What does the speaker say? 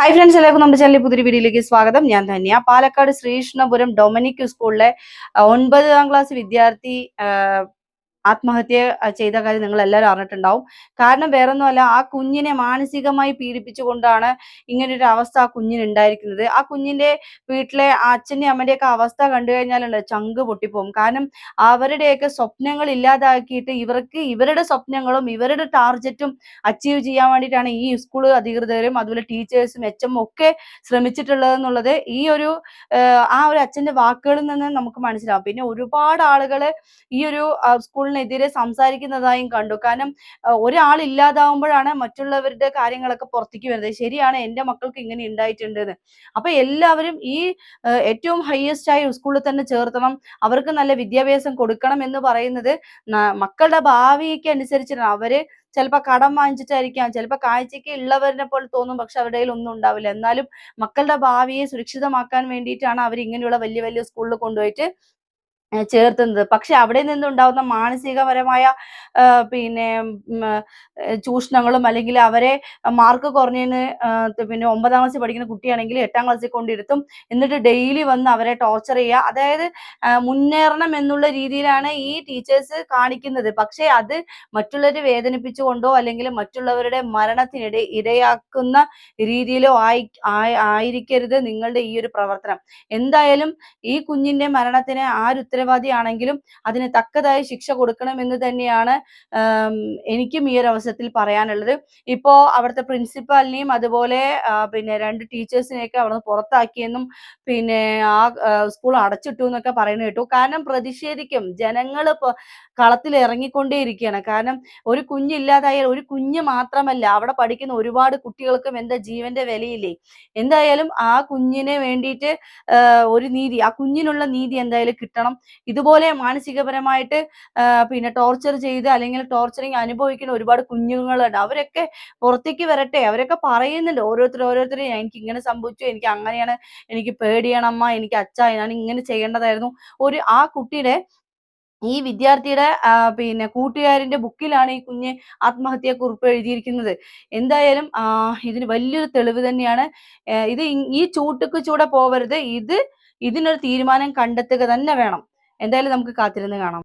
Hi friends എല്ലാവർക്കും നമ്മുടെ ചാനലിൽ പുതിയ വീഡിയോയിലേക്ക് സ്വാഗതം. ഞാൻ ധന്യ. പാലക്കാട് ശ്രീകൃഷ്ണപുരം ഡൊമിനിക് സ്കൂളിലെ ഒൻപതാം ക്ലാസ് വിദ്യാർത്ഥി ആത്മഹത്യ ചെയ്ത കാര്യം നിങ്ങൾ എല്ലാവരും അറിഞ്ഞിട്ടുണ്ടാവും. കാരണം വേറൊന്നുമല്ല ആ കുഞ്ഞിനെ മാനസികമായി പീഡിപ്പിച്ചുകൊണ്ടാണ് ഇങ്ങനെ ഒരു അവസ്ഥ ആ കുഞ്ഞിന് ഉണ്ടായിരിക്കുന്നത്. ആ കുഞ്ഞിന്റെ വീട്ടിലെ അച്ഛന്റെ അച്ഛന്റെയും അമ്മന്റെയൊക്കെ അവസ്ഥ കണ്ടു കഴിഞ്ഞാലുണ്ട് ചങ്ക് പൊട്ടിപ്പോകും. കാരണം അവരുടെയൊക്കെ സ്വപ്നങ്ങൾ ഇല്ലാതാക്കിയിട്ട് ഇവർക്ക് ഇവരുടെ സ്വപ്നങ്ങളും ഇവരുടെ ടാർജറ്റും അച്ചീവ് ചെയ്യാൻ വേണ്ടിയിട്ടാണ് ഈ സ്കൂൾ അധികൃതരും അതുപോലെ ടീച്ചേഴ്സും എച്ച് ഒക്കെ ശ്രമിച്ചിട്ടുള്ളത് എന്നുള്ളത് ഈ ഒരു ആ ഒരു അച്ഛന്റെ വാക്കുകളിൽ നിന്ന് നമുക്ക് മനസ്സിലാവും. പിന്നെ ഒരുപാട് ആളുകൾ ഈ ഒരു ആഹ് സ്കൂളിനെതിരെ സംസാരിക്കുന്നതായും കണ്ടു. കാരണം ഒരാൾ ഇല്ലാതാവുമ്പോഴാണ് മറ്റുള്ളവരുടെ കാര്യങ്ങളൊക്കെ പുറത്തേക്ക് വരുന്നത്. ശരിയാണ് എന്റെ മക്കൾക്ക് ഇങ്ങനെ ഉണ്ടായിട്ടുണ്ട് എന്ന് അപ്പൊ എല്ലാവരും ഈ ഏറ്റവും ഹയസ്റ്റ് ആയ സ്കൂളിൽ തന്നെ ചേർത്തണം. അവർക്ക് നല്ല വിദ്യാഭ്യാസം കൊടുക്കണം എന്ന് പറയുന്നത് മക്കളുടെ ഭാവിക്ക് അനുസരിച്ചിട്ടാണ്. അവർ ചിലപ്പോൾ കടം വാങ്ങിച്ചിട്ടായിരിക്കാം. ചിലപ്പോൾ കാഴ്ചയ്ക്ക് ഉള്ളവരെ പോലെ തോന്നും പക്ഷെ അവരുടെ കയ്യിൽ ഒന്നും ഉണ്ടാവില്ല. എന്നാലും മക്കളുടെ ഭാവിയെ സുരക്ഷിതമാക്കാൻ വേണ്ടിയിട്ടാണ് അവർ ഇങ്ങനെയുള്ള വലിയ വലിയ സ്കൂളിൽ കൊണ്ടുപോയിട്ട് ചേർത്തുന്നത്. പക്ഷെ അവിടെ നിന്നുണ്ടാവുന്ന മാനസികപരമായ പിന്നെ ചൂഷണങ്ങളും അല്ലെങ്കിൽ അവരെ മാർക്ക് കുറഞ്ഞതിന് പിന്നെ ഒമ്പതാം ക്ലാസ്സിൽ പഠിക്കുന്ന കുട്ടിയാണെങ്കിൽ എട്ടാം ക്ലാസ്സിൽ കൊണ്ടിരുത്തും. എന്നിട്ട് ഡെയിലി വന്ന് അവരെ ടോർച്ചർ ചെയ്യുക. അതായത് മുന്നേറണം എന്നുള്ള രീതിയിലാണ് ഈ ടീച്ചേഴ്സ് കാണിക്കുന്നത്. പക്ഷേ അത് മറ്റുള്ളവരെ വേദനിപ്പിച്ചുകൊണ്ടോ അല്ലെങ്കിൽ മറ്റുള്ളവരുടെ മരണത്തിനിടെ ഇരയാക്കുന്ന രീതിയിലോ ആയി ആയി- ആയിരിക്കരുത് നിങ്ങളുടെ ഈ ഒരു പ്രവർത്തനം. എന്തായാലും ഈ കുഞ്ഞിന്റെ മരണത്തിന് ആരുത്തരവാദിയാണെങ്കിലും അതിന് തക്കതായ ശിക്ഷ കൊടുക്കണം എന്ന് തന്നെയാണ് എനിക്കും ഈ ഒരു അവസരത്തിൽ പറയാനുള്ളത്. ഇപ്പോ അവിടുത്തെ പ്രിൻസിപ്പാലിനെയും അതുപോലെ പിന്നെ രണ്ട് ടീച്ചേഴ്സിനെയൊക്കെ അവിടുന്ന് പുറത്താക്കിയെന്നും പിന്നെ ആ സ്കൂൾ അടച്ചിട്ടു എന്നൊക്കെ പറയുന്നത് കേട്ടു. കാരണം പ്രതിഷേധിക്കും. ജനങ്ങൾ കളത്തിൽ ഇറങ്ങിക്കൊണ്ടേയിരിക്കുകയാണ്. കാരണം ഒരു കുഞ്ഞില്ലാതായാൽ ഒരു കുഞ്ഞ് മാത്രമല്ല അവിടെ പഠിക്കുന്ന ഒരുപാട് കുട്ടികൾക്കും എന്താ ജീവന്റെ വിലയില്ലേ? എന്തായാലും ആ കുഞ്ഞിനെ വേണ്ടിയിട്ട് ഒരു നീതി ആ കുഞ്ഞിനുള്ള നീതി എന്തായാലും കിട്ടണം. ഇതുപോലെ മാനസികപരമായിട്ട് പിന്നെ ടോർച്ചർ ചെയ്ത് അല്ലെങ്കിൽ ടോർച്ചറിങ് അനുഭവിക്കുന്ന ഒരുപാട് കുഞ്ഞുങ്ങളുണ്ട്. അവരൊക്കെ പുറത്തേക്ക് വരട്ടെ. അവരൊക്കെ പറയുന്നുണ്ട്. ഓരോരുത്തർ ഓരോരുത്തർ എനിക്ക് ഇങ്ങനെ സംഭവിച്ചു. എനിക്ക് അങ്ങനെയാണ്. എനിക്ക് പേടിയാണ് അമ്മ. എനിക്ക് അച്ഛ. ഞാൻ ഇങ്ങനെ ചെയ്യേണ്ടതായിരുന്നു. ഒരു ആ കുട്ടിയുടെ ഈ വിദ്യാർത്ഥിയുടെ പിന്നെ കൂട്ടുകാരന്റെ ബുക്കിലാണ് ഈ കുഞ്ഞ് ആത്മഹത്യാ കുറിപ്പ് എഴുതിയിരിക്കുന്നത്. എന്തായാലും ഇതിന് വലിയൊരു തെളിവ് തന്നെയാണ്. ഇത് ഈ ചൂട്ടുക്ക് ചൂടെ പോവരുത്. ഇത് ഇതിനൊരു തീരുമാനം കണ്ടെത്തുക തന്നെ വേണം. എന്തായാലും നമുക്ക് കാത്തിരുന്ന് കാണാം.